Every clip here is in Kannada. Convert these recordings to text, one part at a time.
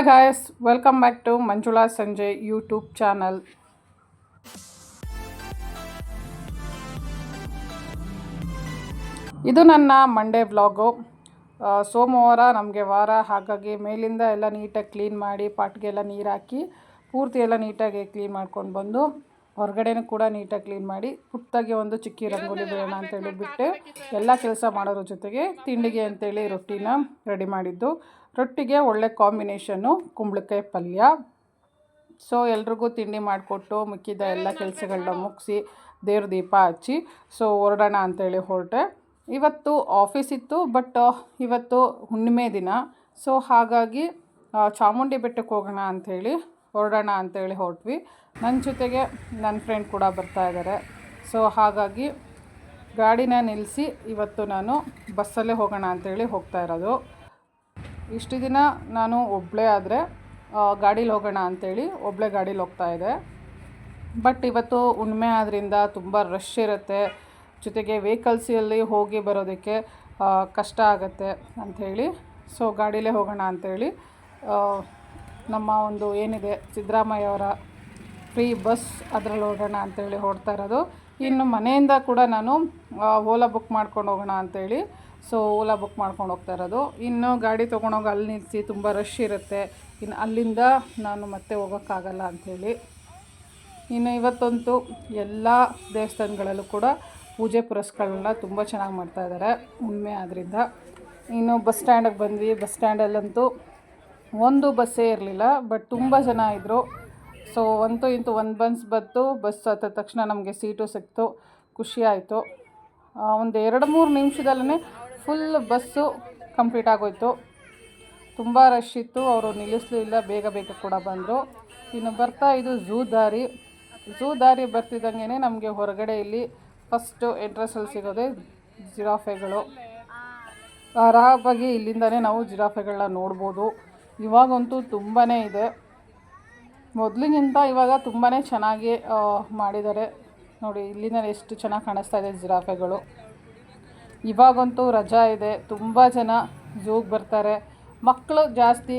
Hi guys welcome back to Manjula Sanje YouTube channel ಇದು ನನ್ನ ಮಂಡೇ ವ್ಲಾಗು ಸೋಮವಾರ ನಮಗೆ ವಾರ, ಹಾಗಾಗಿ ಮೇಲಿಂದ ಎಲ್ಲ ನೀಟಾಗಿ ಕ್ಲೀನ್ ಮಾಡಿ, ಪಾಟ್ಗೆಲ್ಲ ನೀರು ಹಾಕಿ, ಪೂರ್ತಿ ಎಲ್ಲ ನೀಟಾಗಿ ಕ್ಲೀನ್ ಮಾಡ್ಕೊಂಡು ಬಂದು ಹೊರಗಡೆನೂ ಕೂಡ ನೀಟಾಗಿ ಕ್ಲೀನ್ ಮಾಡಿ ಪುಟ್ಟಾಗಿ ಒಂದು ಚಿಕ್ಕಿ ರಂಗೋಲಿ ಬಿಡೋಣ ಅಂತೇಳಿ ಹೇಳಿಬಿಟ್ಟು ಎಲ್ಲ ಕೆಲಸ ಮಾಡೋದ್ರ ಜೊತೆಗೆ ತಿಂಡಿಗೆ ಅಂತೇಳಿ ರೊಟ್ಟಿನ ರೆಡಿ ಮಾಡಿದ್ದು. ರೊಟ್ಟಿಗೆ ಒಳ್ಳೆ ಕಾಂಬಿನೇಷನ್ನು ಕುಂಬಳಕಾಯಿ ಪಲ್ಯ. ಸೊ ಎಲ್ರಿಗೂ ತಿಂಡಿ ಮಾಡಿಕೊಟ್ಟು ಮಿಕ್ಕಿದ ಎಲ್ಲ ಕೆಲಸಗಳನ್ನ ಮುಗಿಸಿ ದೇವ್ರ ದೀಪ ಹಚ್ಚಿ ಸೊ ಹೊರಡೋಣ ಅಂತೇಳಿ ಹೊರಟೆ. ಇವತ್ತು ಆಫೀಸ್ ಇತ್ತು ಬಟ್ ಇವತ್ತು ಹುಣ್ಣಿಮೆ ದಿನ. ಸೊ ಹಾಗಾಗಿ ಚಾಮುಂಡಿ ಬೆಟ್ಟಕ್ಕೆ ಹೋಗೋಣ ಅಂಥೇಳಿ ಹೊರಡೋಣ ಅಂತೇಳಿ ಹೊರಟ್ವಿ. ನನ್ನ ಜೊತೆಗೆ ನನ್ನ ಫ್ರೆಂಡ್ ಕೂಡ ಬರ್ತಾ ಇದ್ದಾರೆ ಸೊ ಹಾಗಾಗಿ ಗಾಡಿನ ನಿಲ್ಲಿಸಿ ಇವತ್ತು ನಾನು ಬಸ್ಸಲ್ಲೇ ಹೋಗೋಣ ಅಂತೇಳಿ ಹೋಗ್ತಾ ಇರೋದು. ಇಷ್ಟು ದಿನ ನಾನು ಒಬ್ಬಳೇ ಆದರೆ ಗಾಡೀಲಿ ಹೋಗೋಣ ಅಂತೇಳಿ ಒಬ್ಬಳೇ ಗಾಡೀಲಿ ಇದೆ. ಬಟ್ ಇವತ್ತು ಹುಣ್ಮೆ ಆದ್ದರಿಂದ ತುಂಬ ರಶ್ ಇರುತ್ತೆ. ಜೊತೆಗೆ ವೆಹಿಕಲ್ಸಲ್ಲಿ ಹೋಗಿ ಬರೋದಕ್ಕೆ ಕಷ್ಟ ಆಗುತ್ತೆ ಅಂಥೇಳಿ ಸೊ ಗಾಡೀಲೇ ಹೋಗೋಣ ಅಂಥೇಳಿ ನಮ್ಮ ಒಂದು ಏನಿದೆ ಸಿದ್ದರಾಮಯ್ಯ ಅವರ ಫ್ರೀ ಬಸ್ ಅದರಲ್ಲಿ ಹೋಗೋಣ ಅಂತೇಳಿ ಹೊಡ್ತಾ ಇರೋದು. ಇನ್ನು ಮನೆಯಿಂದ ಕೂಡ ನಾನು ಓಲಾ ಬುಕ್ ಮಾಡ್ಕೊಂಡು ಹೋಗೋಣ ಅಂತೇಳಿ. ಸೊ ಓಲಾ ಬುಕ್ ಮಾಡ್ಕೊಂಡು ಹೋಗ್ತಾ ಇರೋದು. ಇನ್ನು ಗಾಡಿ ತೊಗೊಂಡೋಗಿ ಅಲ್ಲಿ ನಿಲ್ಲಿಸಿ ತುಂಬ ರಶ್ ಇರುತ್ತೆ. ಇನ್ನು ಅಲ್ಲಿಂದ ನಾನು ಮತ್ತೆ ಹೋಗೋಕ್ಕಾಗಲ್ಲ ಅಂಥೇಳಿ ಇನ್ನು ಇವತ್ತಂತೂ ಎಲ್ಲ ದೇವಸ್ಥಾನಗಳಲ್ಲೂ ಕೂಡ ಪೂಜೆ ಪುರಸ್ಕಾರಗಳನ್ನ ತುಂಬ ಚೆನ್ನಾಗಿ ಮಾಡ್ತಾ ಇದ್ದಾರೆ ಹುಣ್ಣಿಮೆ ಆದ್ದರಿಂದ ಇನ್ನು ಬಸ್ ಸ್ಟ್ಯಾಂಡಿಗೆ ಬಂದ್ವಿ. ಬಸ್ ಸ್ಟ್ಯಾಂಡಲ್ಲಂತೂ ಒಂದು ಬಸ್ಸೇ ಇರಲಿಲ್ಲ ಬಟ್ ತುಂಬ ಜನ ಇದ್ದರು ಸೊ ಅಂತೂ ಇಂತೂ ಒಂದು ಬನ್ಸ್ ಬಂತು ಬಸ್ ಹತ್ತಿದ ತಕ್ಷಣ ನಮಗೆ ಸೀಟು ಸಿಕ್ತು ಖುಷಿಯಾಯಿತು ಒಂದು ಎರಡು ಮೂರು ನಿಮಿಷದಲ್ಲೇ ಫುಲ್ ಬಸ್ಸು ಕಂಪ್ಲೀಟ್ ಆಗೋಯ್ತು. ತುಂಬ ರಶ್ ಇತ್ತು, ಅವರು ನಿಲ್ಲಿಸಲಿಲ್ಲ ಬೇಗ ಬೇಗ ಕೂಡ ಬಂದರು. ಇನ್ನು ಬರ್ತಾ ಇದು ಝೂ ದಾರಿ. ಝೂ ದಾರಿ ಬರ್ತಿದ್ದಂಗೆ ನಮಗೆ ಹೊರಗಡೆ ಇಲ್ಲಿ ಫಸ್ಟು ಎಂಟ್ರೆನ್ಸಲ್ಲಿ ಸಿಗೋದೇ ಜಿರಾಫೆಗಳು. ಆರಾಮಾಗಿ ಇಲ್ಲಿಂದನೇ ನಾವು ಜಿರಾಫೆಗಳನ್ನ ನೋಡ್ಬೋದು. ಇವಾಗಂತೂ ತುಂಬಾ ಇದೆ. ಮೊದಲಿಗಿಂತ ಇವಾಗ ತುಂಬಾ ಚೆನ್ನಾಗಿ ಮಾಡಿದ್ದಾರೆ. ನೋಡಿ ಇಲ್ಲಿನ ಎಷ್ಟು ಚೆನ್ನಾಗಿ ಕಾಣಿಸ್ತಾ ಇದೆ ಜಿರಾಫೆಗಳು. ಇವಾಗಂತೂ ರಜಾ ಇದೆ. ತುಂಬ ಜನ ಝೂಗೆ ಬರ್ತಾರೆ. ಮಕ್ಕಳು ಜಾಸ್ತಿ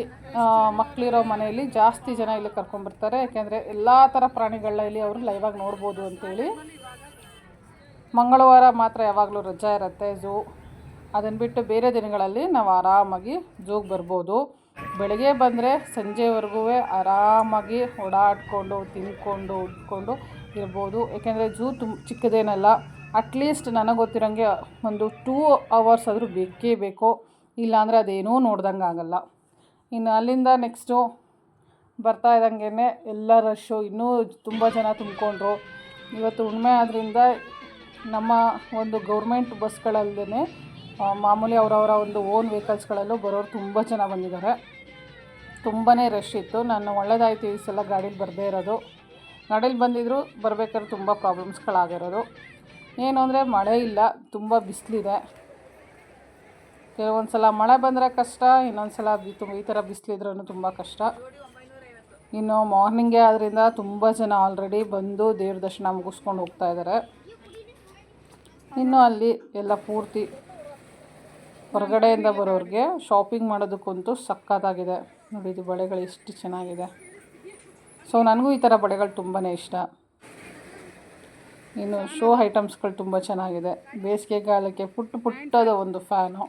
ಮಕ್ಕಳಿರೋ ಮನೆಯಲ್ಲಿ ಜಾಸ್ತಿ ಜನ ಇಲ್ಲಿ ಕರ್ಕೊಂಡ್ಬರ್ತಾರೆ ಯಾಕೆಂದರೆ ಎಲ್ಲ ಥರ ಪ್ರಾಣಿಗಳನ್ನ ಇಲ್ಲಿ ಅವರು ಲೈವಾಗಿ ನೋಡ್ಬೋದು ಅಂತೇಳಿ. ಮಂಗಳವಾರ ಮಾತ್ರ ಯಾವಾಗಲೂ ರಜಾ ಇರುತ್ತೆ ಝೂ ಅದನ್ನು ಬಿಟ್ಟು ಬೇರೆ ದಿನಗಳಲ್ಲಿ ನಾವು ಆರಾಮಾಗಿ ಝೂಗೆ ಬರ್ಬೋದು. ಬೆಳಗ್ಗೆ ಬಂದರೆ ಸಂಜೆವರೆಗೂ ಆರಾಮಾಗಿ ಓಡಾಡಿಕೊಂಡು ತಿನ್ಕೊಂಡು ಉಟ್ಕೊಂಡು ಇರ್ಬೋದು. ಏಕೆಂದರೆ ಝೂ ತುಂಬ ಚಿಕ್ಕದೇನಲ್ಲ ಅಟ್ಲೀಸ್ಟ್ ನನಗೆ ಗೊತ್ತಿರೋಂಗೆ ಒಂದು ಟೂ ಅವರ್ಸ್ ಆದರೂ ಬೇಕೇ ಬೇಕು, ಇಲ್ಲಾಂದರೆ ಅದೇನೂ ನೋಡ್ದಂಗೆ ಆಗಲ್ಲ. ಇನ್ನು ಅಲ್ಲಿಂದ ನೆಕ್ಸ್ಟು ಬರ್ತಾ ಇದ್ದಂಗೆ ಎಲ್ಲ ರಶ್ಶು ಇನ್ನೂ ತುಂಬ ಜನ ತುಂಬಿಕೊಂಡ್ರು. ಇವತ್ತು ಹುಣ್ಮೆ ಆದ್ದರಿಂದ ನಮ್ಮ ಒಂದು ಗೌರ್ಮೆಂಟ್ ಬಸ್ಗಳಲ್ಲದೆ ಮಾಮೂಲಿ ಅವರವರ ಒಂದು ಓನ್ ವೆಹಿಕಲ್ಸ್ಗಳಲ್ಲೂ ಬರೋರು ತುಂಬ ಜನ ಬಂದಿದ್ದಾರೆ. ತುಂಬಾ ರಶ್ ಇತ್ತು. ನಾನು ಒಳ್ಳೇದಾಯಿತು ಈ ಸಲ ಗಾಡೀಲಿ ಬರದೇ ಇರೋದು. ಗಾಡೀಲಿ ಬಂದಿದ್ರು ಬರಬೇಕಾದ್ರೆ ತುಂಬ ಪ್ರಾಬ್ಲಮ್ಸ್ಗಳಾಗಿರೋದು ಏನು ಅಂದರೆ ಮಳೆ ಇಲ್ಲ, ತುಂಬ ಬಿಸಿಲಿದೆ. ಕೆಲವೊಂದು ಸಲ ಮಳೆ ಬಂದರೆ ಕಷ್ಟ ಇನ್ನೊಂದು ಸಲ ತುಂಬ, ಈ ಥರ ಬಿಸಿಲಿದ್ರೂ ತುಂಬ ಕಷ್ಟ. ಇನ್ನು ಮಾರ್ನಿಂಗೇ ಆದ್ದರಿಂದ ತುಂಬ ಜನ ಆಲ್ರೆಡಿ ಬಂದು ದೇವ್ರ ದರ್ಶನ ಮುಗಿಸ್ಕೊಂಡು ಹೋಗ್ತಾ ಇದ್ದಾರೆ. ಇನ್ನು ಅಲ್ಲಿ ಎಲ್ಲ ಪೂರ್ತಿ ಹೊರಗಡೆಯಿಂದ ಬರೋರಿಗೆ ಶಾಪಿಂಗ್ ಮಾಡೋದಕ್ಕಂತೂ ಸಕ್ಕತ್ತಾಗಿದೆ. ನೋಡಿ ಇದು ಬಳೆಗಳು ಎಷ್ಟು ಚೆನ್ನಾಗಿದೆ. ಸೊ ನನಗೂ ಈ ಥರ ಬಳೆಗಳು ತುಂಬಾ ಇಷ್ಟ. ಇನ್ನು ಶೋ ಐಟಮ್ಸ್ಗಳು ತುಂಬ ಚೆನ್ನಾಗಿದೆ. ಬೇಸಿಗೆಗಾಲಕ್ಕೆ ಪುಟ್ಟ ಪುಟ್ಟದ ಒಂದು ಫ್ಯಾನು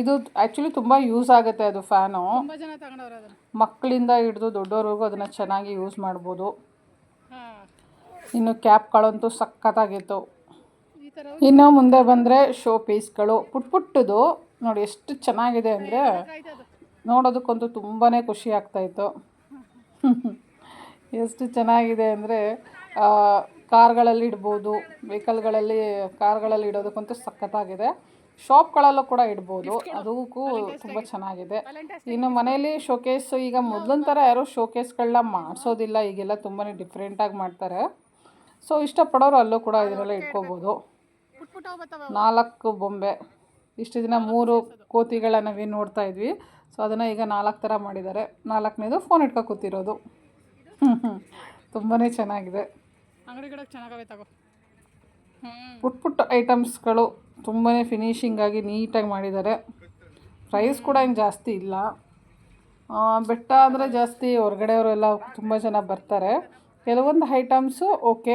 ಇದು ಆ್ಯಕ್ಚುಲಿ ತುಂಬ ಯೂಸ್ ಆಗುತ್ತೆ ಅದು ಫ್ಯಾನು ಮಕ್ಕಳಿಂದ ಹಿಡಿದು ದೊಡ್ಡವ್ರಿಗೂ ಅದನ್ನು ಚೆನ್ನಾಗಿ ಯೂಸ್ ಮಾಡ್ಬೋದು. ಇನ್ನು ಕ್ಯಾಪ್ಗಳಂತೂ ಸಖತ್ತಾಗಿತ್ತು ಇನ್ನು ಮುಂದೆ ಬಂದರೆ ಶೋ ಪೀಸ್ಗಳು. ಪುಟ್ ಪುಟ್ಟದು. ನೋಡಿ ಎಷ್ಟು ಚೆನ್ನಾಗಿದೆ ಅಂದರೆ ನೋಡೋದಕ್ಕಂತೂ ತುಂಬಾ ಖುಷಿ ಆಗ್ತಾಯಿತ್ತು ಎಷ್ಟು ಚೆನ್ನಾಗಿದೆ ಅಂದರೆ ಕಾರ್ಗಳಲ್ಲಿ ಇಡ್ಬೋದು, ವೆಹಿಕಲ್ಗಳಲ್ಲಿ ಕಾರ್ಗಳಲ್ಲಿ ಇಡೋದಕ್ಕಂತೂ ಸಖತ್ತಾಗಿದೆ. ಶಾಪ್ಗಳಲ್ಲೂ ಕೂಡ ಇಡ್ಬೋದು. ಅದಕ್ಕೂ ತುಂಬ ಚೆನ್ನಾಗಿದೆ. ಇನ್ನು ಮನೆಯಲ್ಲಿ ಶೋಕೇಸ್, ಈಗ ಮೊದಲಿನ ಥರ ಯಾರೂ ಶೋಕೇಸ್ಗಳನ್ನ ಮಾಡಿಸೋದಿಲ್ಲ. ಈಗೆಲ್ಲ ತುಂಬಾ ಡಿಫ್ರೆಂಟಾಗಿ ಮಾಡ್ತಾರೆ. ಸೊ ಇಷ್ಟಪಡೋರು ಅಲ್ಲೂ ಕೂಡ ಇದರಲ್ಲೇ ಇಟ್ಕೋಬೋದು. ನಾಲ್ಕು ಬೊಂಬೆ. ಇಷ್ಟು ದಿನ ಮೂರು ಕೋತಿಗಳ ನಾವೇನು ನೋಡ್ತಾ ಇದ್ವಿ. ಸೊ ಅದನ್ನು ಈಗ ನಾಲ್ಕು ಥರ ಮಾಡಿದ್ದಾರೆ. ನಾಲ್ಕನೇದು ಫೋನ್ ಇಟ್ಕೊ ಕೂತಿರೋದು. ತುಂಬಾ ಚೆನ್ನಾಗಿದೆ. ಚೆನ್ನಾಗವೆ ತಗೋ. ಪುಟ್ ಪುಟ್ಟ ಐಟಮ್ಸ್ಗಳು ತುಂಬಾ ಫಿನಿಶಿಂಗಾಗಿ ನೀಟಾಗಿ ಮಾಡಿದ್ದಾರೆ. ಪ್ರೈಸ್ ಕೂಡ ಏನು ಜಾಸ್ತಿ ಇಲ್ಲ. ಬೆಟ್ಟ ಅಂದರೆ ಜಾಸ್ತಿ ಹೊರಗಡೆಯವರೆಲ್ಲ ತುಂಬ ಜನ ಬರ್ತಾರೆ. ಕೆಲವೊಂದು ಐಟಮ್ಸು ಓಕೆ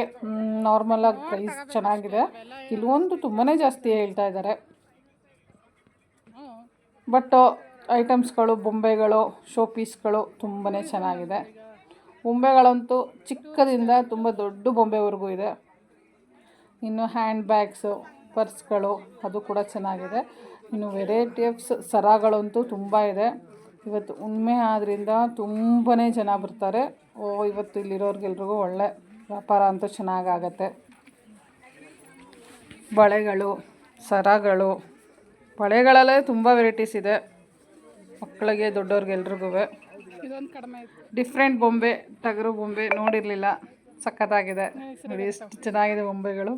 ನಾರ್ಮಲಾಗಿ ಪ್ರೈಸ್ ಚೆನ್ನಾಗಿದೆ. ಕೆಲವೊಂದು ತುಂಬಾ ಜಾಸ್ತಿ ಹೇಳ್ತಾ ಇದ್ದಾರೆ ಬಟ್ ಐಟಮ್ಸ್ಗಳು ಬೊಂಬೆಗಳು ಶೋ ಪೀಸ್ಗಳು ತುಂಬಾ ಚೆನ್ನಾಗಿದೆ. ಬೊಂಬೆಗಳಂತೂ ಚಿಕ್ಕದಿಂದ ತುಂಬ ದೊಡ್ಡ ಬೊಂಬೆವರೆಗೂ ಇದೆ. ಇನ್ನು ಹ್ಯಾಂಡ್ ಬ್ಯಾಗ್ಸು ಪರ್ಸ್ಗಳು ಅದು ಕೂಡ ಚೆನ್ನಾಗಿದೆ. ಇನ್ನು ವೆರೈಟಿ ಆಫ್ ಸರಗಳಂತೂ ತುಂಬ ಇದೆ. ಇವತ್ತು ಉಣ್ಮೆ ಆದ್ದರಿಂದ ತುಂಬಾ ಜನ ಬರ್ತಾರೆ. ಓ ಇವತ್ತು ಇಲ್ಲಿರೋರಿಗೆಲ್ರಿಗೂ ಒಳ್ಳೆ ವ್ಯಾಪಾರ ಅಂತೂ ಚೆನ್ನಾಗಾಗತ್ತೆ. ಬಳೆಗಳು ಸರಗಳು ಬಳೆಗಳಲ್ಲೇ ತುಂಬ ವೆರೈಟೀಸ್ ಇದೆ. ಮಕ್ಕಳಿಗೆ ದೊಡ್ಡವ್ರಿಗೆಲ್ರಿಗೂ ಇದೊಂದು ಕಡಿಮೆ ಇತ್ತು ಡಿಫ್ರೆಂಟ್ ಬೊಂಬೆ ಟಗರು ಬೊಂಬೆ ನೋಡಿರಲಿಲ್ಲ. ಸಖತ್ತಾಗಿದೆ. ನೋಡಿ ಎಷ್ಟು ಚೆನ್ನಾಗಿದೆ ಬೊಂಬೆಗಳು.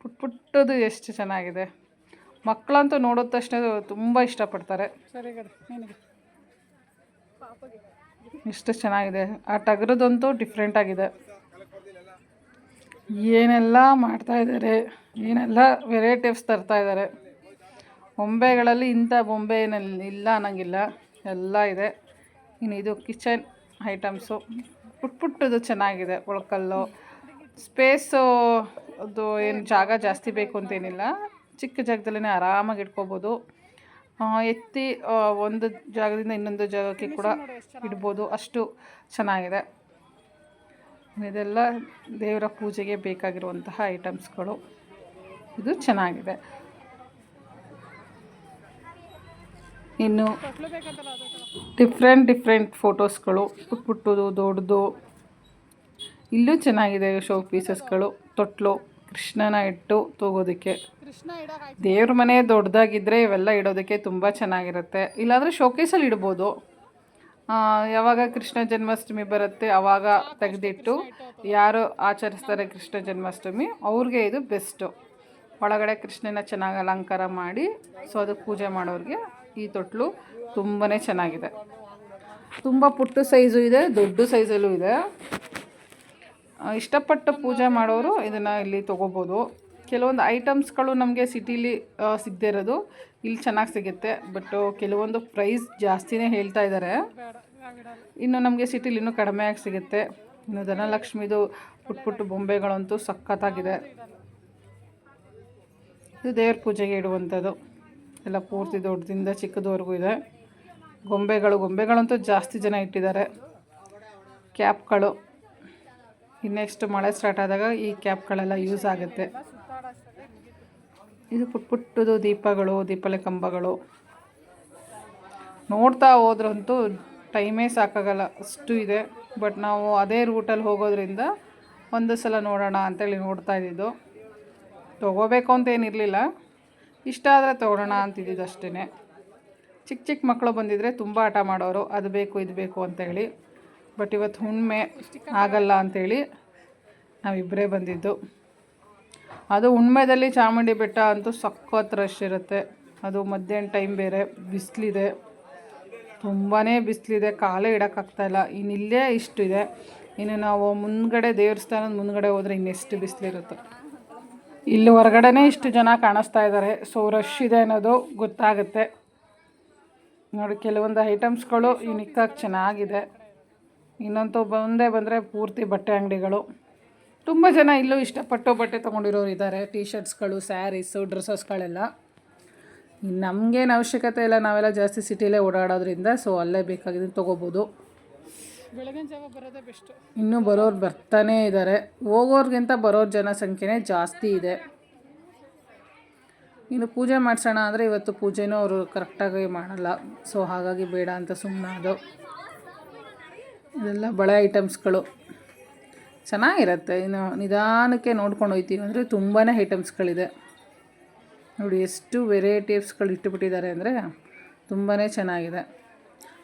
ಪುಟ್ ಪುಟ್ಟದು ಎಷ್ಟು ಚೆನ್ನಾಗಿದೆ. ಮಕ್ಕಳಂತೂ ನೋಡೋದ ತಕ್ಷಣ ತುಂಬ ಇಷ್ಟಪಡ್ತಾರೆ. ಸರಿ ಗಡಿ ನಿನಗೆ. ಎಷ್ಟು ಚೆನ್ನಾಗಿದೆ. ಆ ಟಗರದಂತೂ ಡಿಫ್ರೆಂಟಾಗಿದೆ ಏನೆಲ್ಲ ಮಾಡ್ತಾ ಇದ್ದಾರೆ, ಏನೆಲ್ಲ ವೆರೈಟೀಸ್ ತರ್ತಾ ಇದ್ದಾರೆ. ಬೊಂಬೆಗಳಲ್ಲಿ ಇಂಥ ಬೊಂಬೆ ಏನಲ್ಲಿ ಇಲ್ಲ ಅನ್ನೋಂಗಿಲ್ಲ. ಎಲ್ಲ ಇದೆ. ಇನ್ನು ಇದು ಕಿಚನ್ ಐಟಮ್ಸು ಪುಟ್ ಪುಟ್ಟದು ಚೆನ್ನಾಗಿದೆ. ಒಳಕಲ್ಲು. ಸ್ಪೇಸು ಅದು ಏನು ಜಾಗ ಜಾಸ್ತಿ ಬೇಕು ಅಂತೇನಿಲ್ಲ. ಚಿಕ್ಕ ಜಾಗದಲ್ಲೇ ಆರಾಮಾಗಿ ಇಟ್ಕೋಬೋದು. ಎತ್ತಿ ಒಂದು ಜಾಗದಿಂದ ಇನ್ನೊಂದು ಜಾಗಕ್ಕೆ ಕೂಡ ಇಡ್ಬೋದು. ಅಷ್ಟು ಚೆನ್ನಾಗಿದೆ. ಇದೆಲ್ಲ ದೇವರ ಪೂಜೆಗೆ ಬೇಕಾಗಿರುವಂತಹ ಐಟಮ್ಸ್ಗಳು. ಇದು ಚೆನ್ನಾಗಿದೆ. ಇನ್ನು ಡಿಫ್ರೆಂಟ್ ಡಿಫ್ರೆಂಟ್ ಫೋಟೋಸ್ಗಳು ಪುಟ್ ಪುಟ್ಟದು ದೊಡ್ಡದು. ಇಲ್ಲೂ ಚೆನ್ನಾಗಿದೆ ಶೋ ಪೀಸಸ್ಗಳು ತೊಟ್ಲು, ಕೃಷ್ಣನ ಇಟ್ಟು ತಗೋದಕ್ಕೆ. ದೇವ್ರ ಮನೆ ದೊಡ್ಡದಾಗಿದ್ದರೆ ಇವೆಲ್ಲ ಇಡೋದಕ್ಕೆ ತುಂಬ ಚೆನ್ನಾಗಿರುತ್ತೆ. ಇಲ್ಲಾಂದರೆ ಶೋಕೇಸಲ್ಲಿ ಇಡ್ಬೋದು. ಯಾವಾಗ ಕೃಷ್ಣ ಜನ್ಮಾಷ್ಟಮಿ ಬರುತ್ತೆ ಆವಾಗ ತೆಗೆದಿಟ್ಟು ಯಾರು ಆಚರಿಸ್ತಾರೆ ಕೃಷ್ಣ ಜನ್ಮಾಷ್ಟಮಿ, ಅವ್ರಿಗೆ ಇದು ಬೆಸ್ಟು ಒಳಗಡೆ ಕೃಷ್ಣನ ಚೆನ್ನಾಗಿ ಅಲಂಕಾರ ಮಾಡಿ ಸೊ ಅದಕ್ಕೆ ಪೂಜೆ ಮಾಡೋರಿಗೆ ಈ ತೊಟ್ಲು ತುಂಬಾ ಚೆನ್ನಾಗಿದೆ. ತುಂಬ ಪುಟ್ಟ ಸೈಜು ಇದೆ, ದೊಡ್ಡ ಸೈಜಲ್ಲೂ ಇದೆ. ಇಷ್ಟಪಟ್ಟು ಪೂಜೆ ಮಾಡೋರು ಇದನ್ನು ಇಲ್ಲಿ ತೊಗೋಬೋದು. ಕೆಲವೊಂದು ಐಟಮ್ಸ್ಗಳು ನಮಗೆ ಸಿಟೀಲಿ ಸಿಗದೇ ಇರೋದು. ಇಲ್ಲಿ ಚೆನ್ನಾಗಿ ಸಿಗುತ್ತೆ. ಬಟ್ ಕೆಲವೊಂದು ಪ್ರೈಸ್ ಜಾಸ್ತಿನೇ ಹೇಳ್ತಾ ಇದ್ದಾರೆ ಇನ್ನು ನಮಗೆ ಸಿಟಿಲಿ ಇನ್ನೂ ಕಡಿಮೆಯಾಗಿ ಸಿಗುತ್ತೆ. ಇನ್ನು ಧನಲಕ್ಷ್ಮಿದು ಪುಟ್ ಪುಟ್ಟು ಬೊಂಬೆಗಳಂತೂ ಸಖತ್ತಾಗಿದೆ. ಇದು ದೇವ್ರ ಪೂಜೆಗೆ ಇಡುವಂಥದ್ದು. ಎಲ್ಲ ಪೂರ್ತಿ ದೊಡ್ಡದಿಂದ ಚಿಕ್ಕದವರೆಗೂ ಇದೆ. ಗೊಂಬೆಗಳು, ಗೊಂಬೆಗಳಂತೂ ಜಾಸ್ತಿ ಜನ ಇಟ್ಟಿದ್ದಾರೆ. ಕ್ಯಾಪ್ಗಳು. ಇನ್ನೆಕ್ಸ್ಟ್ ಮಳೆ ಸ್ಟಾರ್ಟ್ ಆದಾಗ ಈ ಕ್ಯಾಪ್ಗಳೆಲ್ಲ ಯೂಸ್ ಆಗುತ್ತೆ. ಇದು ಪುಟ್ ಪುಟ್ಟದು ದೀಪಗಳು ದೀಪಲೆ ಕಂಬಗಳು ನೋಡ್ತಾ ಹೋದ್ರಂತೂ ಟೈಮೇ ಸಾಕಾಗಲ್ಲ, ಅಷ್ಟು ಇದೆ. ಬಟ್ ನಾವು ಅದೇ ರೂಟಲ್ಲಿ ಹೋಗೋದ್ರಿಂದ ಒಂದು ಸಲ ನೋಡೋಣ ಅಂತೇಳಿ ನೋಡ್ತಾ ಇದ್ದಿದ್ದು. ತೊಗೋಬೇಕು ಅಂತ ಏನಿರಲಿಲ್ಲ. ಇಷ್ಟ ಆದರೆ ತೊಗೊಳೋಣ ಅಂತಿದ್ದಿದ್ದು ಅಷ್ಟೇ ಚಿಕ್ಕ ಚಿಕ್ಕ ಮಕ್ಕಳು ಬಂದಿದ್ದರೆ ತುಂಬ ಆಟ ಮಾಡೋರು, ಅದು ಬೇಕು, ಇದು ಬೇಕು ಅಂತೇಳಿ ಬಟ್ ಇವತ್ತು ಹುಣ್ಣಿಮೆ ಆಗಲ್ಲ ಅಂಥೇಳಿ ನಾವಿಬ್ಬರೇ ಬಂದಿದ್ದು. ಅದು ಉಣ್ಮೆದಲ್ಲಿ ಚಾಮುಂಡಿ ಬೆಟ್ಟ ಅಂತೂ ಸಖತ್ ರಶ್ ಇರುತ್ತೆ. ಅದು ಮಧ್ಯಾಹ್ನ ಟೈಮ್ ಬೇರೆ, ಬಿಸಿಲಿದೆ. ತುಂಬಾ ಬಿಸಿಲಿದೆ, ಕಾಲೇ ಇಡೋಕ್ಕಾಗ್ತಾಯಿಲ್ಲ ಇನ್ನು ಇಲ್ಲೇ ಇಷ್ಟು ಇದೆ. ಇನ್ನು ನಾವು ಮುಂದ್ಗಡೆ ದೇವಸ್ಥಾನದ ಮುಂದ್ಗಡೆ ಹೋದರೆ ಇನ್ನೆಷ್ಟು ಬಿಸಿಲಿರುತ್ತೆ. ಇಲ್ಲಿ ಹೊರಗಡೆನೇ ಇಷ್ಟು ಜನ ಕಾಣಿಸ್ತಾ ಇದ್ದಾರೆ ಸೊ ರಶ್ ಇದೆ ಅನ್ನೋದು ಗೊತ್ತಾಗುತ್ತೆ. ನೋಡಿ, ಕೆಲವೊಂದು ಐಟಮ್ಸ್ಗಳು ಯುನಿಕ್ಕಾಗಿ ಚೆನ್ನಾಗಿದೆ. ಇನ್ನಂತೂ ಬಂದೇ ಬಂದರೆ ಪೂರ್ತಿ ಬಟ್ಟೆ ಅಂಗಡಿಗಳು. ತುಂಬ ಜನ ಇಲ್ಲೂ ಇಷ್ಟಪಟ್ಟು ಬಟ್ಟೆ ತೊಗೊಂಡಿರೋರು ಇದ್ದಾರೆ. ಟೀ ಶರ್ಟ್ಸ್ಗಳು ಸ್ಯಾರೀಸು ಡ್ರೆಸ್ಸಸ್ಗಳೆಲ್ಲ ನಮಗೇನು ಅವಶ್ಯಕತೆ ಇಲ್ಲ ನಾವೆಲ್ಲ ಜಾಸ್ತಿ ಸಿಟಿಲೇ ಓಡಾಡೋದ್ರಿಂದ ಸೊ ಅಲ್ಲೇ ಬೇಕಾಗಿದ್ದು ತೊಗೋಬೋದು. ಬೆಳಗಿನ ಜಾವ ಬರೋದೇ ಬೆಸ್ಟು ಇನ್ನೂ ಬರೋರು ಬರ್ತಾನೇ ಇದ್ದಾರೆ ಹೋಗೋರ್ಗಿಂತ ಬರೋರ ಜನಸಂಖ್ಯೆನೇ ಜಾಸ್ತಿ ಇದೆ. ಇನ್ನು ಪೂಜೆ ಮಾಡಿಸೋಣ ಅಂದರೆ ಇವತ್ತು ಪೂಜೆನೂ ಅವರು ಕರೆಕ್ಟಾಗಿ ಮಾಡಲ್ಲ. ಸೊ ಹಾಗಾಗಿ ಬೇಡ ಅಂತ ಸುಮ್ಮನೆ ಅದು. ಇದೆಲ್ಲ ಬಳೆ ಐಟಮ್ಸ್ಗಳು ಚೆನ್ನಾಗಿರುತ್ತೆ. ಇನ್ನು ನಿಧಾನಕ್ಕೆ ನೋಡ್ಕೊಂಡು ಹೋಗ್ತೀವಿ ಅಂದರೆ ತುಂಬಾ ಐಟಮ್ಸ್ಗಳಿದೆ. ನೋಡಿ, ಎಷ್ಟು ವೆರೈಟೀಸ್ಗಳು ಇಟ್ಟುಬಿಟ್ಟಿದ್ದಾರೆ ಅಂದರೆ ತುಂಬಾ ಚೆನ್ನಾಗಿದೆ.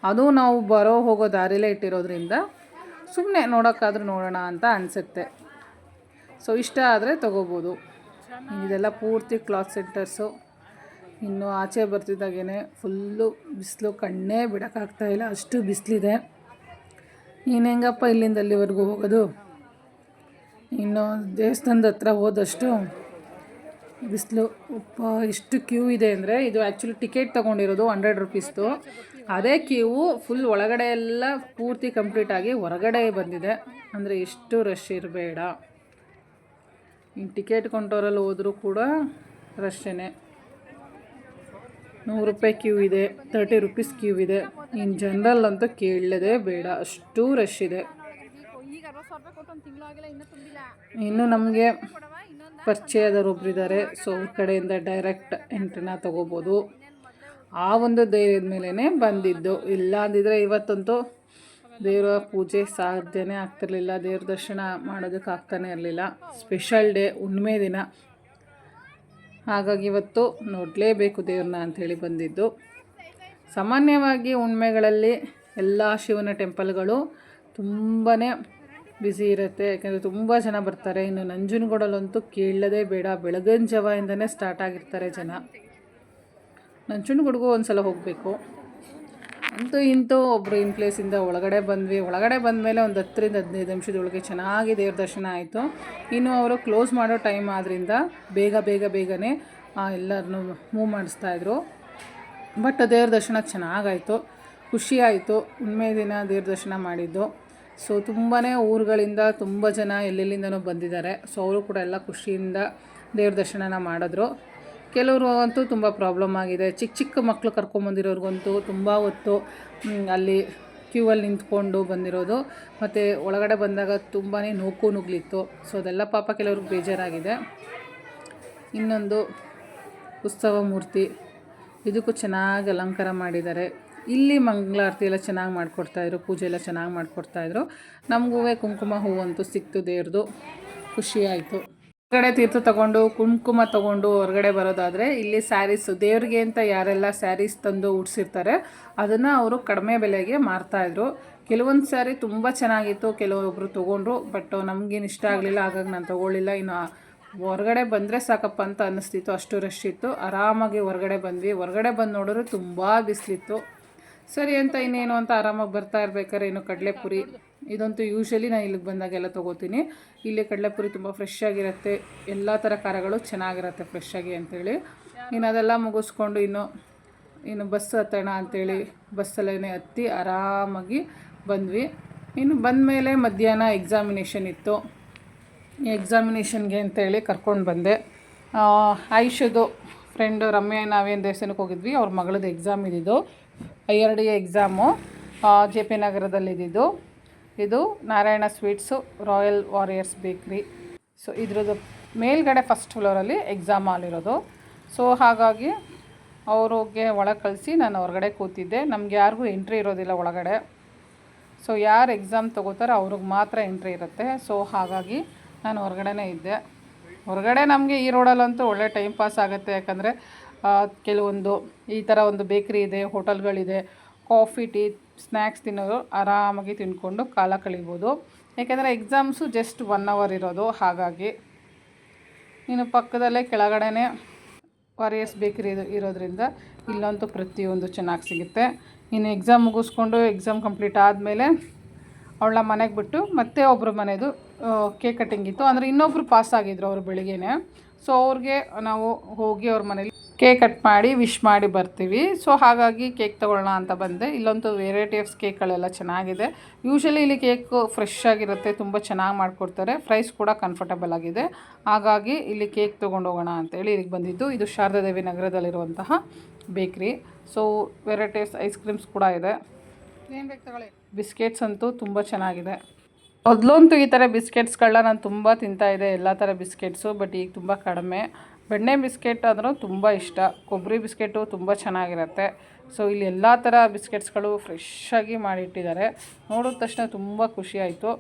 ಅದು ನಾವು ಬರೋ ಹೋಗೋ ದಾರಿಲೇ ಇಟ್ಟಿರೋದ್ರಿಂದ ಸುಮ್ಮನೆ ನೋಡೋಕ್ಕಾದ್ರೂ ನೋಡೋಣ ಅಂತ ಅನಿಸುತ್ತೆ. ಸೊ, ಇಷ್ಟ ಆದರೆ ತೊಗೋಬೋದು. ಇದೆಲ್ಲ ಪೂರ್ತಿ ಕ್ಲಾತ್ ಸೆಂಟರ್ಸು. ಇನ್ನು ಆಚೆ ಬರ್ತಿದ್ದಾಗೇ ಫುಲ್ಲು ಬಿಸಿಲು, ಕಣ್ಣೇ ಬಿಡೋಕ್ಕಾಗ್ತಾಯಿಲ್ಲ ಅಷ್ಟು ಬಿಸಿಲಿದೆ. ನೀನು ಹೆಂಗಪ್ಪ ಇಲ್ಲಿಂದ ಅಲ್ಲಿವರೆಗೂ ಹೋಗೋದು? ಇನ್ನು ದೇವಸ್ಥಾನದ ಹತ್ರ ಹೋದಷ್ಟು ಬಿಸಿಲು, ಉಪ್ಪ ಎಷ್ಟು ಕ್ಯೂ ಇದೆ ಅಂದರೆ ಇದು ಆ್ಯಕ್ಚುಲಿ ಟಿಕೆಟ್ ತೊಗೊಂಡಿರೋದು ಹಂಡ್ರೆಡ್ ರುಪೀಸ್ದು ಅದೇ ಕ್ಯೂ ಫುಲ್ ಒಳಗಡೆ ಎಲ್ಲ ಪೂರ್ತಿ ಕಂಪ್ಲೀಟ್ ಆಗಿ ಹೊರಗಡೆ ಬಂದಿದೆ. ಅಂದರೆ ಎಷ್ಟು ರಶ್ ಇರಬೇಡ. ಇನ್ನು ಟಿಕೆಟ್ ಕೊಂಟೋರಲ್ಲಿ ಹೋದರೂ ಕೂಡ ರಶ್ಶೇ ನೂರು ರೂಪಾಯಿ ಕ್ಯೂ ಇದೆ ತರ್ಟಿ ರುಪೀಸ್ ಕ್ಯೂ ಇದೆ. ಇನ್ನು ಜನರಲ್ ಅಂತೂ ಕೇಳದೇ ಬೇಡ. ಅಷ್ಟು ರಶ್ ಇದೆ ಈಗ ಅರವತ್ತು ಸಾವಿರ ರೂಪಾಯಿ ಕೊಟ್ಟು ಒಂದು ತಿಂಗಳು ಆಗಿಲ್ಲ ಇನ್ನೂ ನಮಗೆ ಪರಿಚಯದವರು ಒಬ್ಬರಿದ್ದಾರೆ ಸೊ ಅವ್ರ ಕಡೆಯಿಂದ ಡೈರೆಕ್ಟ್ ಎಂಟ್ರಿನ ತೊಗೋಬೋದು. ಆ ಒಂದು ಧೈರ್ಯದ ಮೇಲೇ ಬಂದಿದ್ದು. ಇಲ್ಲ ಅಂದಿದ್ರೆ ಇವತ್ತಂತೂ ದೇವರ ಪೂಜೆ ಸಾಧ್ಯನೇ ಆಗ್ತಿರ್ಲಿಲ್ಲ. ದೇವ್ರ ದರ್ಶನ ಮಾಡೋದಕ್ಕೆ ಆಗ್ತಾನೆ ಇರಲಿಲ್ಲ. ಸ್ಪೆಷಲ್ ಡೇ ಹುಣ್ಣಿಮೆ ದಿನ. ಹಾಗಾಗಿ ಇವತ್ತು ನೋಡಲೇಬೇಕು ದೇವ್ರನ್ನ ಅಂಥೇಳಿ ಬಂದಿದ್ದು. ಸಾಮಾನ್ಯವಾಗಿ ಹುಣ್ಮೆಗಳಲ್ಲಿ ಎಲ್ಲ ಶಿವನ ಟೆಂಪಲ್ಗಳು ತುಂಬಾ ಬ್ಯುಸಿ ಇರುತ್ತೆ, ಯಾಕೆಂದರೆ ತುಂಬ ಜನ ಬರ್ತಾರೆ. ಇನ್ನು ನಂಜನಗೂಡಲ್ಲಂತೂ ಕೇಳದೇ ಬೇಡ. ಬೆಳಗಿನ ಜಾವದಿಂದನೇ ಸ್ಟಾರ್ಟ್ ಆಗಿರ್ತಾರೆ ಜನ. ನಂಜನಗೂಡಿಗೂ ಒಂದು ಸಲ ಹೋಗಬೇಕು. ಅಂತೂ ಇಂತೂ ಒಬ್ಬರು ಇನ್ ಪ್ಲೇಸಿಂದ ಒಳಗಡೆ ಬಂದ್ವಿ. ಒಳಗಡೆ ಬಂದಮೇಲೆ ಒಂದು ಹತ್ತರಿಂದ ಹದಿನೈದು ನಿಮಿಷದೊಳಗೆ ಚೆನ್ನಾಗಿ ದೇವ್ರ ದರ್ಶನ ಆಯಿತು. ಇನ್ನು ಅವರು ಕ್ಲೋಸ್ ಮಾಡೋ ಟೈಮ್ ಆದ್ದರಿಂದ ಬೇಗ ಬೇಗ, ಬೇಗನೆ ಎಲ್ಲರನ್ನು ಮೂವ್ ಮಾಡಿಸ್ತಾಯಿದ್ರು ಬಟ್ ದೇವ್ರ ದರ್ಶನ ಚೆನ್ನಾಗಾಯಿತು ಖುಷಿ ಆಯಿತು. ಹುಣ್ಮೆ ದಿನ ದೇವ್ರ ದರ್ಶನ ಮಾಡಿದ್ದು. ಸೊ ತುಂಬಾ ಊರುಗಳಿಂದ ತುಂಬ ಜನ ಎಲ್ಲೆಲ್ಲಿಂದನೂ ಬಂದಿದ್ದಾರೆ. ಸೊ ಅವರು ಕೂಡ ಎಲ್ಲ ಖುಷಿಯಿಂದ ದೇವ್ರ ದರ್ಶನನ ಮಾಡಿದ್ರು. ಕೆಲವರು ಅಂತೂ ತುಂಬ ಪ್ರಾಬ್ಲಮ್ ಆಗಿದೆ. ಚಿಕ್ಕ ಚಿಕ್ಕ ಮಕ್ಕಳು ಕರ್ಕೊಂಬಂದಿರೋರ್ಗಂತೂ ತುಂಬ ಹೊತ್ತು ಅಲ್ಲಿ ಕ್ಯೂ ಅಲ್ಲಿ ನಿಂತ್ಕೊಂಡು ಬಂದಿರೋದು. ಮತ್ತು ಒಳಗಡೆ ಬಂದಾಗ ತುಂಬಾ ನೂಕು ನುಗ್ಲಿತ್ತು. ಸೊ ಅದೆಲ್ಲ ಪಾಪ ಕೆಲವ್ರಿಗೆ ಬೇಜಾರಾಗಿದೆ. ಇನ್ನೊಂದು ಉತ್ಸವ ಮೂರ್ತಿ. ಇದಕ್ಕೂ ಚೆನ್ನಾಗಿ ಅಲಂಕಾರ ಮಾಡಿದ್ದಾರೆ. ಇಲ್ಲಿ ಮಂಗಳಾರತಿ ಎಲ್ಲ ಚೆನ್ನಾಗಿ ಮಾಡಿಕೊಡ್ತಾಯಿದ್ರು ಪೂಜೆ ಎಲ್ಲ ಚೆನ್ನಾಗಿ ಮಾಡಿಕೊಡ್ತಾಯಿದ್ರು ನಮಗೂ ಕುಂಕುಮ ಹೂವು ಅಂತೂ ಸಿಕ್ತು ದೇವ್ರದು. ಖುಷಿಯಾಯಿತು ಹೊರಗಡೆ ತೀರ್ಥ ತಗೊಂಡು, ಕುಂಕುಮ ತಗೊಂಡು ಹೊರಗಡೆ ಬರೋದಾದರೆ ಇಲ್ಲಿ ಸ್ಯಾರೀಸ್ ದೇವ್ರಿಗೆ ಅಂತ ಯಾರೆಲ್ಲ ಸ್ಯಾರೀಸ್ ತಂದು ಉಡ್ಸಿರ್ತಾರೆ, ಅದನ್ನು ಅವರು ಕಡಿಮೆ ಬೆಲೆಗೆ ಮಾರ್ತಾಯಿದ್ರು ಕೆಲವೊಂದು ಸ್ಯಾರಿ ತುಂಬ ಚೆನ್ನಾಗಿತ್ತು ಕೆಲವೊಬ್ಬರು ತೊಗೊಂಡ್ರು ಬಟ್ ನಮಗೇನು ಇಷ್ಟ ಆಗಲಿಲ್ಲ, ಹಾಗಾಗಿ ನಾನು ತೊಗೊಳ್ಳಿಲ್ಲ. ಇನ್ನು ಹೊರಗಡೆ ಬಂದರೆ ಸಾಕಪ್ಪ ಅಂತ ಅನ್ನಿಸ್ತಿತ್ತು, ಅಷ್ಟು ರಶ್ ಇತ್ತು. ಆರಾಮಾಗಿ ಹೊರಗಡೆ ಬಂದ್ವಿ. ಹೊರಗಡೆ ಬಂದು ನೋಡಿದ್ರೆ ತುಂಬ ಬಿಸಿಲಿತ್ತು. ಸರಿ ಅಂತ ಇನ್ನೇನು ಅಂತ ಆರಾಮಾಗಿ ಬರ್ತಾ ಇರ್ಬೇಕಾದ್ರೆ ಇನ್ನು ಕಡಲೆಪುರಿ. ಇದಂತೂ ಯೂಶ್ವಲಿ ನಾನು ಇಲ್ಲಿಗೆ ಬಂದಾಗೆಲ್ಲ ತೊಗೋತೀನಿ. ಇಲ್ಲಿ ಕಡಲೆಪುರಿ ತುಂಬ ಫ್ರೆಶ್ ಆಗಿರುತ್ತೆ. ಎಲ್ಲ ಥರ ಖಾರಗಳು ಚೆನ್ನಾಗಿರುತ್ತೆ ಫ್ರೆಶ್ ಆಗಿ ಅಂತೇಳಿ. ಇನ್ನು ಅದೆಲ್ಲ ಮುಗಿಸ್ಕೊಂಡು ಇನ್ನು ಇನ್ನು ಬಸ್ ಹತ್ತೋಣ ಅಂತೇಳಿ ಬಸ್ಸಲ್ಲೇ ಹತ್ತಿ ಆರಾಮಾಗಿ ಬಂದ್ವಿ. ಇನ್ನು ಬಂದಮೇಲೆ ಮಧ್ಯಾಹ್ನ ಎಕ್ಸಾಮಿನೇಷನ್ ಇತ್ತು. ಎಕ್ಸಾಮಿನೇಷನ್ಗೆ ಅಂತೇಳಿ ಕರ್ಕೊಂಡು ಬಂದೆ. ಆಯುಷದು ಫ್ರೆಂಡು ರಮ್ಯ ನಾವೇನು ದೇವಸ್ಥಾನಕ್ಕೆ ಹೋಗಿದ್ವಿ. ಅವ್ರ ಮಗಳದ್ದು ಎಕ್ಸಾಮ್ ಇದ್ದಿದ್ದು I R D exam J P ನಗರದಲ್ಲಿದ್ದಿದ್ದು. ಇದು Narayana sweets, Royal Warriors bakery. So, ಇದ್ರದ್ದು ಮೇಲ್ಗಡೆ ಫಸ್ಟ್ ಫ್ಲೋರಲ್ಲಿ ಎಕ್ಸಾಮ್ ಹಾಲ್ ಇರೋದು ಸೊ, ಹಾಗಾಗಿ ಅವ್ರಿಗೆ ಒಳಗೆ ಕಳಿಸಿ ನಾನು ಹೊರಗಡೆ ಕೂತಿದ್ದೆ. ನಮ್ಗೆ ಯಾರಿಗೂ ಎಂಟ್ರಿ ಇರೋದಿಲ್ಲ ಒಳಗಡೆ. ಸೊ, ಯಾರು ಎಕ್ಸಾಮ್ ತೊಗೋತಾರೋ ಅವ್ರಿಗೆ ಮಾತ್ರ ಎಂಟ್ರಿ ಇರುತ್ತೆ. ಸೊ, ಹಾಗಾಗಿ ನಾನು ಹೊರಗಡೆನೇ ಇದ್ದೆ. ಹೊರಗಡೆ ನಮಗೆ ಈ ರೋಡಲ್ಲಂತೂ ಒಳ್ಳೆ ಟೈಮ್ ಪಾಸ್ ಆಗುತ್ತೆ. ಯಾಕಂದರೆ ಕೆಲವೊಂದು ಈ ಥರ ಒಂದು ಬೇಕ್ರಿ ಇದೆ, ಹೋಟೆಲ್ಗಳಿದೆ, ಕಾಫಿ, ಟೀ ಸ್ನ್ಯಾಕ್ಸ್ ತಿನ್ನೋರು ಆರಾಮಾಗಿ ತಿಂದ್ಕೊಂಡು ಕಾಲ ಕಳಿಬೋದು. ಯಾಕೆಂದರೆ ಎಕ್ಸಾಮ್ಸು ಜಸ್ಟ್ ಒನ್ ಅವರ್ ಇರೋದು, ಹಾಗಾಗಿ ಇನ್ನು ಪಕ್ಕದಲ್ಲೇ ಕೆಳಗಡೆನೇ ವಾರಿಯರ್ಸ್ ಬೇಕರಿ ಇರೋದ್ರಿಂದ ಇಲ್ಲಂತೂ ಪ್ರತಿಯೊಂದು ಚೆನ್ನಾಗಿ ಸಿಗುತ್ತೆ. ಇನ್ನು ಎಕ್ಸಾಮ್ ಮುಗಿಸ್ಕೊಂಡು ಎಕ್ಸಾಮ್ ಕಂಪ್ಲೀಟ್ ಆದಮೇಲೆ ಅವಳ ಮನೆಗೆ ಬಿಟ್ಟು ಮತ್ತೆ ಒಬ್ಬರು ಮನೆಯದು ಕೇಕ್ ಕಟ್ಟಿಂಗ್ ಇತ್ತು. ಅಂದರೆ ಇನ್ನೊಬ್ಬರು ಪಾಸ್ ಆಗಿದ್ರು ಅವರು ಬೆಳಿಗ್ಗೆನೆ. ಸೊ ಅವ್ರಿಗೆ ನಾವು ಹೋಗಿ ಅವ್ರ ಮನೇಲಿ ಕೇಕ್ ಕಟ್ ಮಾಡಿ ವಿಶ್ ಮಾಡಿ ಬರ್ತೀವಿ. ಸೊ ಹಾಗಾಗಿ ಕೇಕ್ ತೊಗೊಳ್ಳೋಣ ಅಂತ ಬಂದೆ. ಇಲ್ಲಂತೂ ವೆರೈಟಿ ಆಫ್ಸ್ ಕೇಕ್ಗಳೆಲ್ಲ ಚೆನ್ನಾಗಿದೆ. ಯೂಶಲಿ ಇಲ್ಲಿ ಕೇಕ್ ಫ್ರೆಶ್ ಆಗಿರುತ್ತೆ, ತುಂಬ ಚೆನ್ನಾಗಿ ಮಾಡಿಕೊಡ್ತಾರೆ. ಪ್ರೈಸ್ ಕೂಡ ಕಂಫರ್ಟಬಲ್ ಆಗಿದೆ. ಹಾಗಾಗಿ ಇಲ್ಲಿ ಕೇಕ್ ತೊಗೊಂಡು ಹೋಗೋಣ ಅಂತೇಳಿ ಇಲ್ಲಿಗೆ ಬಂದಿದ್ದು. ಇದು ಶಾರದಾದೇವಿ ನಗರದಲ್ಲಿರುವಂತಹ ಬೇಕ್ರಿ ಸೊ ವೆರೈಟೀಸ್ ಐಸ್ ಕ್ರೀಮ್ಸ್ ಕೂಡ ಇದೆ. ಏನು ಬೇಕು ತಗೊಳ್ಳಿ? ಬಿಸ್ಕೆಟ್ಸ್ ಅಂತೂ ತುಂಬ ಚೆನ್ನಾಗಿದೆ. ಮೊದಲಂತೂ ಈ ಥರ ಬಿಸ್ಕೆಟ್ಸ್ಗಳನ್ನ ನಾನು ತುಂಬ ತಿಂತಾಯಿದ್ದೆ ಎಲ್ಲ ಥರ ಬಿಸ್ಕೆಟ್ಸು ಬಟ್ ಈಗ ತುಂಬ ಕಡಿಮೆ. ಬೆಣ್ಣೆ ಬಿಸ್ಕೆಟ್ ಅಂದರೂ ತುಂಬ ಇಷ್ಟ. ಕೊಬ್ಬರಿ ಬಿಸ್ಕೆಟು ತುಂಬ ಚೆನ್ನಾಗಿರುತ್ತೆ. ಸೊ ಇಲ್ಲಿ ಎಲ್ಲ ಥರ ಬಿಸ್ಕೆಟ್ಸ್ಗಳು ಫ್ರೆಶ್ಶಾಗಿ ಮಾಡಿಟ್ಟಿದ್ದಾರೆ. ನೋಡಿದ ತಕ್ಷಣ ತುಂಬ ಖುಷಿಯಾಯಿತು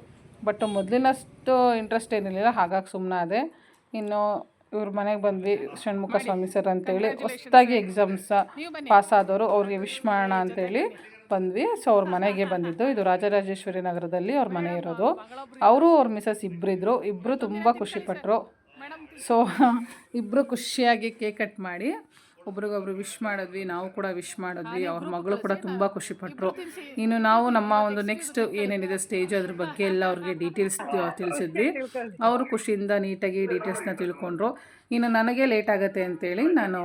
ಬಟ್ ಮೊದಲಿನಷ್ಟು ಇಂಟ್ರೆಸ್ಟ್ ಏನಿರಲಿಲ್ಲ ಹಾಗಾಗಿ ಸುಮ್ಮನೆ ಅದೇ ಇನ್ನು ಇವ್ರ ಮನೆಗೆ ಬಂದ್ವಿ ಷಣ್ಮುಖ ಸ್ವಾಮಿ ಸರ್ ಅಂತೇಳಿ. ಹೊಸ್ದಾಗಿ ಎಕ್ಸಾಮ್ಸ ಪಾಸ್ ಆದವರು ಅವ್ರಿಗೆ ವಿಶ್ ಮಾಡೋಣ ಅಂತೇಳಿ. ಬಂದ್ವಿ. ಸೊ ಅವ್ರ ಮನೆಗೆ ಬಂದಿದ್ದು. ಇದು ರಾಜರಾಜೇಶ್ವರಿ ನಗರದಲ್ಲಿ ಅವ್ರ ಮನೆ ಇರೋದು. ಅವರು ಅವ್ರ ಮಿಸಸ್ ಇಬ್ಬರಿದ್ರು ಇಬ್ಬರು ತುಂಬ ಖುಷಿಪಟ್ಟರು ಸೊ ಇಬ್ಬರು ಖುಷಿಯಾಗಿ ಕೇಕ್ ಕಟ್ ಮಾಡಿ ಒಬ್ರಿಗೊಬ್ರು ವಿಶ್ ಮಾಡಿದ್ವಿ. ನಾವು ಕೂಡ ವಿಶ್ ಮಾಡಿದ್ವಿ. ಅವ್ರ ಮಗಳು ಕೂಡ ತುಂಬ ಖುಷಿಪಟ್ಟರು ಇನ್ನು ನಾವು ನಮ್ಮ ಒಂದು ನೆಕ್ಸ್ಟ್ ಏನೇನಿದೆ ಸ್ಟೇಜ್ ಅದ್ರ ಬಗ್ಗೆ ಎಲ್ಲ ಅವ್ರಿಗೆ ಡೀಟೇಲ್ಸ್ ತಿಳಿಸಿದ್ವಿ. ಅವರು ಖುಷಿಯಿಂದ ನೀಟಾಗಿ ಡೀಟೇಲ್ಸ್ನ ತಿಳ್ಕೊಂಡ್ರು. ಇನ್ನು ನನಗೆ ಲೇಟ್ ಆಗುತ್ತೆ ಅಂತೇಳಿ ನಾನು